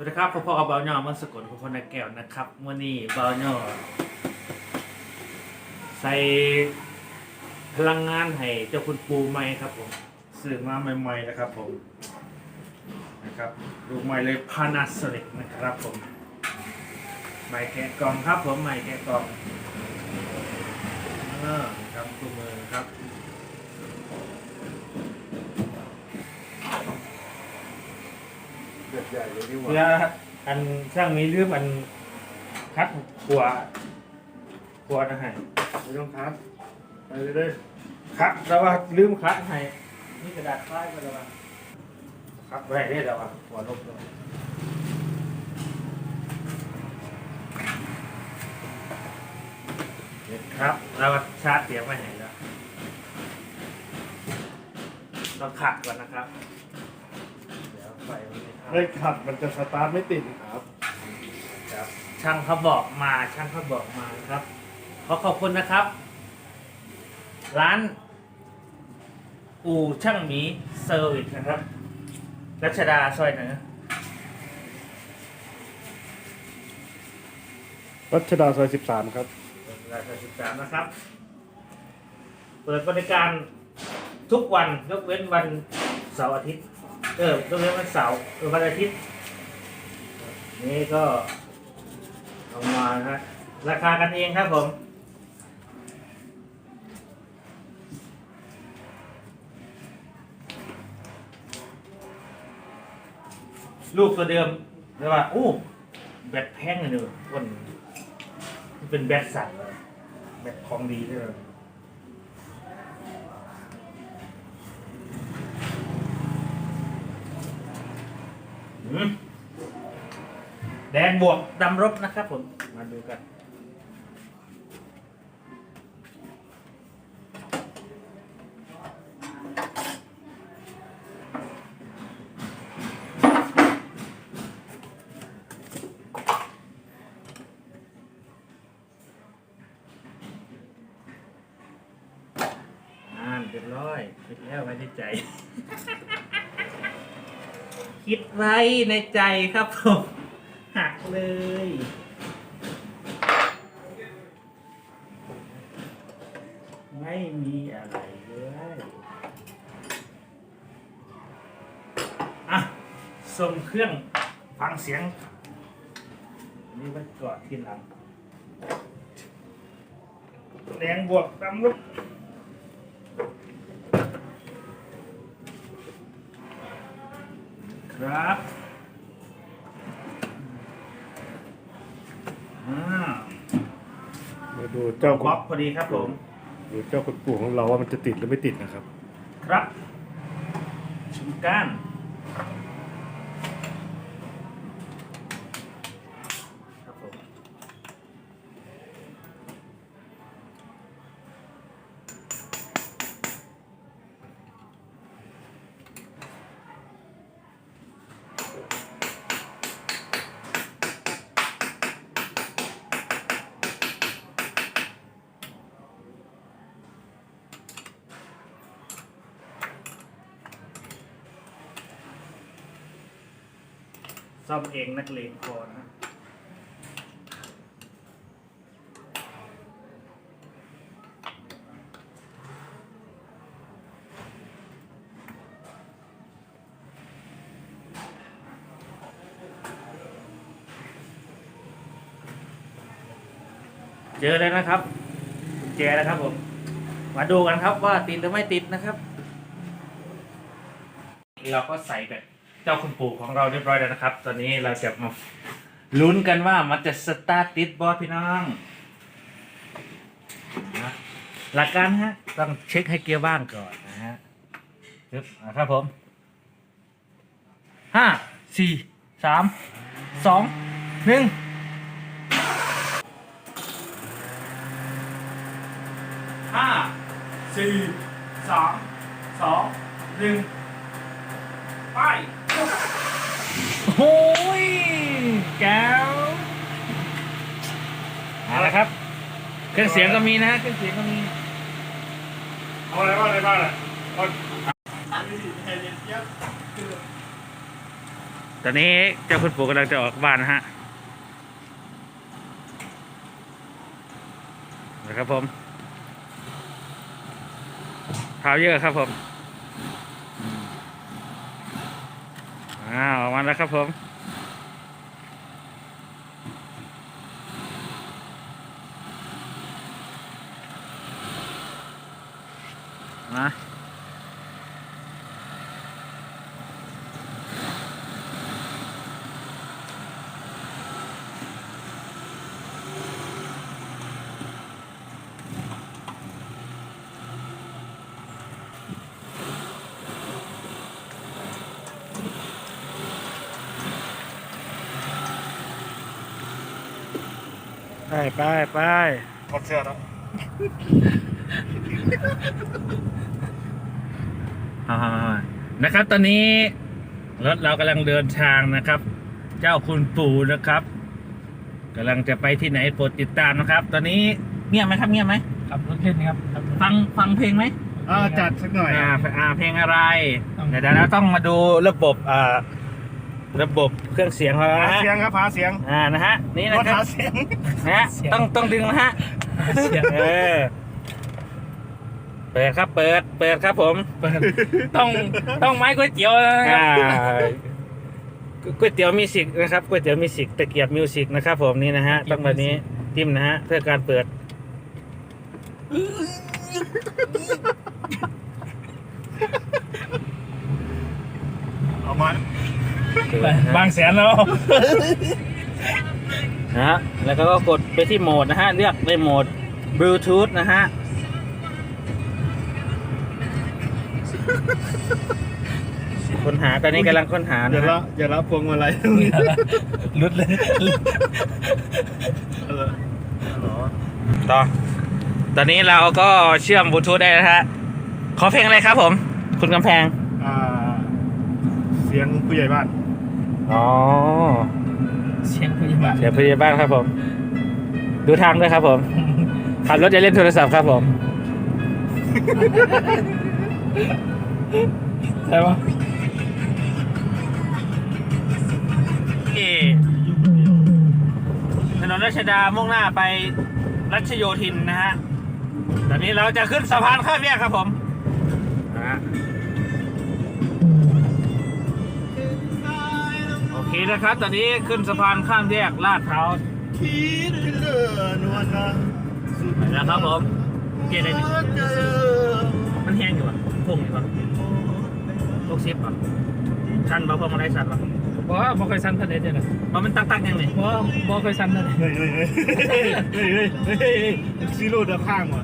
วัสดีครับพ่อพ่อเอาเบาหน่อมาสกุลพ่อพ่อนักแก้วนะครับมื่อนี้เบาหน่อใส่พลังงานให้เจ้าคุณปูใหม่ครับผมซื้อมาใหม่ๆนะครับผมนะครับดูใหม่เลยพานาสลิกนะครับผมใหม่แกะกล่องครับผมใหม่แกะกล่องเออครับตัวมือครับ เดือดใหญ่เลยดีกเพื่อว่าอันช่างมีเรื่องอันคัดหัวหัวนะฮะไม่ต้องครับไปเลยเด้อคัดแล้วว่าลืมคัดให้นี่กระดาษป้ายก็แล้วว่าคัดไว้ได้แล้วว่าหัวลบเลยเด็ดครับแล้วก็ชาร์จเตรียมไว้ให้แล้วต้องขัดก่อนนะครับเดี๋ยวไฟมัน ไม่ทันไม่ขับมันจะสตาร์ทไม่ติดครับ ครับ ช่างเขาบอกมาช่างเขาบอกมาครับ ขอขอบคุณนะครับ ร้าน อู่ช่างหมีเซอร์วิสนะครับรัชดาซอยเหนือรัชดาซอย 13 ครับราชสิบสามนะครับ เปิดบริการทุกวันยกเว้นวันเสาร์อาทิตย์ เออยกเว้นวันเสาร์เออวันอาทิตย์ นี่ก็เอามานะฮะราคากันเองครับผมลูกตัวเดิมเรียกว่าอู้แบตแพงเลยเนอะคนมันเป็นแบตสั่นเลยแบตของดีเลยอืมแดงบวกดำรบนะครับผม มาดูกัน อ่านเรียบร้อยคิดแล้วไว้ในใจ คิดไว้ในใจครับผม เลย ไม่มีอะไรเลยอะส่งเครื่องฟังเสียงนนี่ไว้ก่อนทีหลังแรงบวกตำลุกครับอ่า มา ดูเจ้าบล็อกพอดีครับผม ดูเจ้าคุณปู่ของเราว่ามันจะติดหรือไม่ติดนะครับ ครับชิมก้าน ซ่อมเองนักเลงพอนะเจอแล้วนะครับกุญแจนะครับผม มาดูกันครับว่าติดหรือไม่ติดนะครับ เราก็ใส่แบบ จ้าคุณปู่ของเราเรียบร้อยแล้วนะครับ ตอนนี้เราจะมาลุ้นกันว่ามันจะสตาร์ทติดบอพี่น้องนะหลักการฮะต้องเช็คให้เกียร์ว่างก่อนนะฮะปึ๊บอะครับผมห้าสี่สามสองหนึ่งห้าสี่สามสองหนึ่งไป โอ้ยแก้วเอาละครับ เครื่องเสียงก็มีนะเครื่องเสียงก็มีเอาอะไรบ้างอะไรบ้างอะเอาตอนนี้เจ้าคุณปู่กำลังจะออกบ้านนะฮะนะครับผมเท้าเยอะครับผม อ้าวออกมาแล้วครับผมมา ไปไปไปถอดเสื้อแล้วอ่านะครับ ตอนนี้รถเรากำลังเดินทางนะครับ เจ้าคุณปู่นะครับกำลังจะไปที่ไหนโปรดติดตามนะครับ ตอนนี้เงียบไหมครับเงียบไหมครับรถเล่นครับครับฟังฟังเพลงไหมอ่าจัดสักหน่อยอ่าอ่าเพลงอะไรต้องเดี๋ยวเราต้องมาดูระบบอ่า ระบบเครื่องเสียงของเราหานะฮะเสียงครับหาเสียงอ่านะฮะนี่รนะถครัหาบเสียง นะฮะต้องต้องดึงนะฮะเสียงเออเปิดครับเปิดเปิดครับผมเปิดต้องต้องไม้ก๋วยเตี๋ยวนะครัอ่าบก๋วยเตี๋ยวมิวสิกนะครับก๋วยเตี๋ยวมิวสิกตะเกียบมิวสิกนะครับผมนี่นะฮะต้องแบบนี้จิ้มนะฮะเพื่อการเปิดเอามา บางแสนแล้วนะฮะแล้วก็กดไปที่โหมดนะฮะ เลือกในโหมดบลูทูธนะฮะ ค้นหาตอนนี้กำลังค้นหาอย่านะละฮะอย่าละพวงมาลัยลุดเลย เออฮัลโหลต่อ ตอนนี้เราก็เชื่อมบลูทูธได้นะฮะ ขอเพลงอะไรครับผม คุณกำแพง อ่า เสียงผู้ใหญ่บ้าน อ๋อเสียงพยาบาลเสียงพยาบาลครับผม ดูทางด้วยครับผมขับรถอย่าเล่นโทรศัพท์ครับผมใช่ปะที่ถนนรัชดามุ่งหน้าไปรัชโยธินนะฮะ ตอนนี้เราจะขึ้นสะพานข้ามแยกครับผม นี่นะครับ ตอนนี้ขึ้นสะพานข้ามแยกลาดเท้าคิดเลือนวลนะนะครับผมเกียร์อะไรนี่มันแห้งอยู่อะพุ่งอยู่ป่ะลูกซิป่ะชันบ่พวงมาลัยชันป่ะบ่บ่เคยชันทะเลเดียวนะบ่มันตักตักยังไงบ่บ่เคยชันทะเลเฮ้ยเฮ้ยเฮ้ยเฮ้ยเฮ้ยซีโร่เดือข้างว่ะ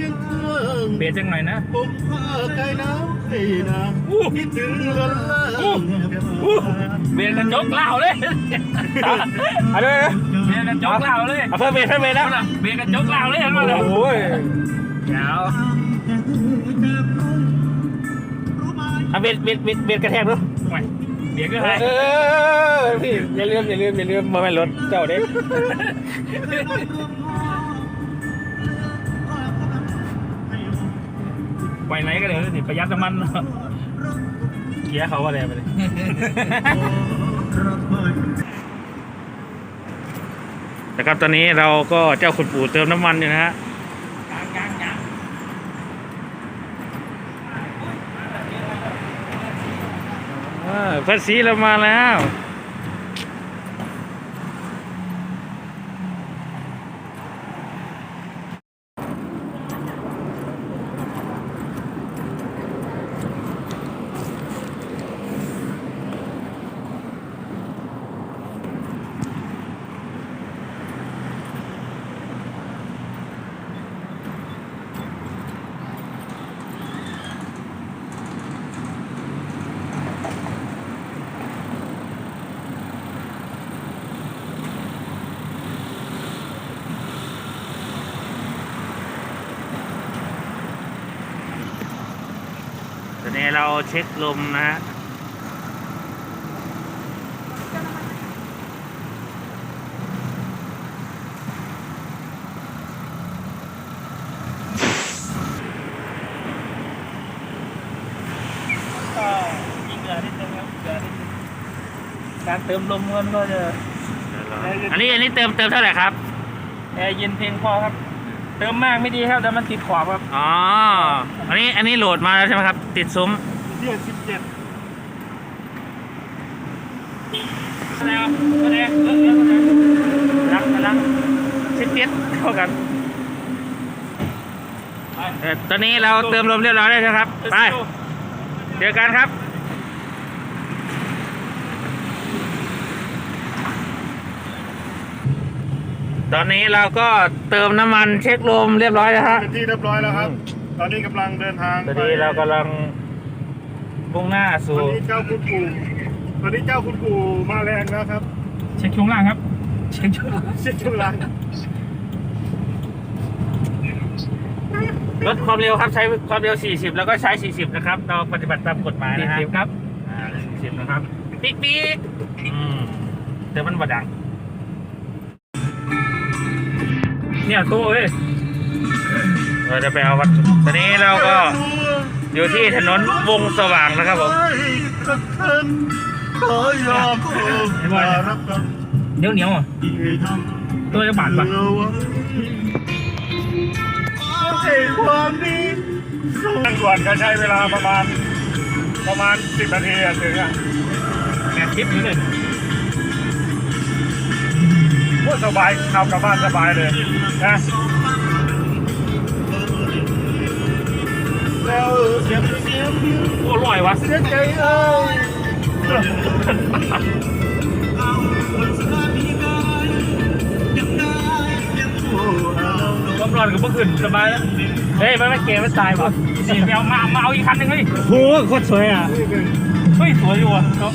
นี้เคียงข้างเบรจังหน่อยนะ ผมพาไกลน้ำให้นะคิดถึงกันละเบรกระจกเหล่าเลยเอาเลยเบรกระจกเหล่าเลยเอาเพิ่มเบรเพิ่มเบรแล้วเอาล่ะเบรกระจกเหล่าเลยเห็นไหมล่ะโอ้ยเดี๋ยวเอาเบรเบรเบรเบรกระแทกดูโอ้ยเบรกก็ให้เออพี่อย่าลืมอย่าลืมอย่าลืมมาเป็นรถเจ้าเด็ก ไปไหนก็เลยวสิประหยัดน้ำมัน เกียร์เขาอะไรไปเลยนะครับตอนนี้เราก็เจ้าขุดปู่เติมน้ำมันอยู่นะฮะยังยังยังอ่าภาษีเรามาแล้ว อนนี้เราเช็คลมนะฮะการเติมลมเงินก็จะอันนี้อันนี้เติมเติมเท่าไหร่ครับแอร์เย็นเพียงพอครับ เติมมากไม่ดีครับแต่มันติดขอบครับ อ๋อ อันนี้อันนี้โหลดมาแล้วใช่ไหมครับ ติดซุ้มเที่ยวสิบเจ็ดแล้วแล้วเออเออเออรักรักสิบเจ็ดเท่ากันไปเอ่อตอนนี้เราเติมลมเรียบร้อยแล้วนะครับ ไป เจอกันครับตอนนี้เราก็เติมน้ำมันเช็คลมเรียบร้อยแล้วฮะเป็นที่เรียบร้อยแล้วครับ ตอนนี้กำลังเดินทางตอนนี้เรากำลังมุ่งหน้าตสู่ อนนี้เจ้าคุณปู่ตอนนี้เจ้าคุณปู่มาแรงแล้วครับเช็คช่วงล่างครับ เช็คช่วงล่างเช็ดช่วงล่างลดความเร็วครับใช้ความเร็ว 40 แล้วก็ใช้ 40 นะครับ เราปฏิบัติตามกฎหมายสี่นะฮะสิบครับ อ่า40นะครับปิ๊กปิ๊กอืมแต่มันบดัง เนี่ยตู้เว้ย เราจะไปเอาวัตถุตอนนี้เราก็อยู่ที่ถนนวงสว่างนะครับผมสักท่านขอยอมมารับกันเหนียวเหนียวๆอะที่ทตัวจะบาดำปะเพื่อไว้ให้ความดีส่งด่วนก็ใช้เวลาประมาณประมาณสิบนาทีอะถึงอะแปดทิปนี่เลยพูดสบายขับกลับบ้านสบายเลยนะ แล้วเสียงเสียงโอ้ลอยวะเสียใจเอ้ยความร้อนกับเมื่อคืนสบายแล้วเฮ้ยมันไม่เกมไม่ตายป่ะสี่ไปเอามามาเอาอีกคันหนึ่งเฮ้ยโหโคตรสวยอะเฮ้ยสวยอยู่อะเนาะ